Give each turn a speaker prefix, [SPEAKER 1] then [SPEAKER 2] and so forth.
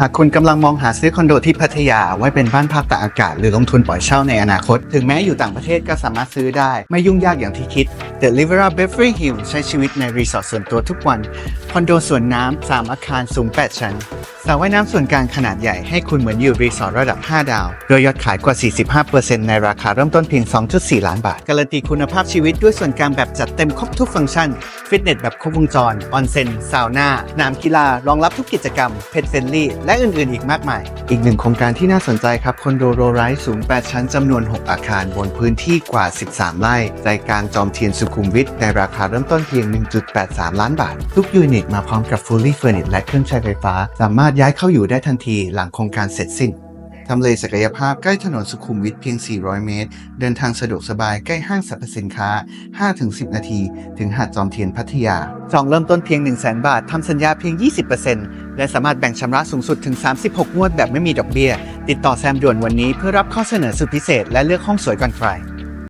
[SPEAKER 1] หากคุณกำลังมองหาซื้อคอนโดที่พัทยาไว้เป็นบ้านพักตากอากาศ หรือลงทุนปล่อยเช่าในอนาคต ถึงแม้อยู่ต่างประเทศก็สามารถซื้อได้ ไม่ยุ่งยากอย่างที่คิด The Rivera Beverly Hills ใช้ชีวิตในรีสอร์ทส่วนตัวทุกวัน คอนโดสวนน้ำ 3 อาคารสูง 8 ชั้นสระว่ายน้ำส่วนกลางขนาดใหญ่ให้คุณเหมือนอยู่รีสอร์ทระดับ 5 ดาว โดยยอดขายกว่า 45%ในราคาเริ่มต้นเพียง 2.4 ล้านบาท การันตีคุณภาพชีวิตด้วยส่วนกลางแบบจัดเต็มครบทุกฟังก์ชัน ฟิตเนสแบบครบวงจร ออนเซ็น ซาวน่านามกีฬารองรับทุกกิจกรรม เพ t เฟนลี่ และอื่นๆ อีกมากมาย อีกหนึ่งโครงการที่น่าสนใจครับคอนโดโรไรส์สูง 8 ชั้นจำนวน 6 อาคารบนพื้นที่กว่า 13 ไร่ ใจกลางจอมเทียนสุขุมวิทในราคาเริ่มต้นเพียง 1.83 ล้านบาท ทุกยูนิตมาพร้อมกับ fully furnished และเครื่องใช้ไฟฟ้า สามารถย้ายเข้าอยู่ได้ทันทีหลังโครงการเสร็จสิ้นทำเลศักยภาพใกล้ถนนสุขุมวิทเพียง 400 เมตร เดินทางสะดวกสบายใกล้ห้างสรรพสินค้า 5-10 นาที ถึงหาดจอมเทียนพัทยาจองเริ่มต้นเพียง 1 0 0 0 0 0 บาท ทำสัญญาเพียง 20% และสามารถแบ่งชำระสูงสุดถึง 36 งวดแบบไม่มีดอกเบี้ย ติดต่อแซมด่วนวันนี้เพื่อรับข้อเสนอสุดพิเศษและเลือกห้องสวยก่อนใคร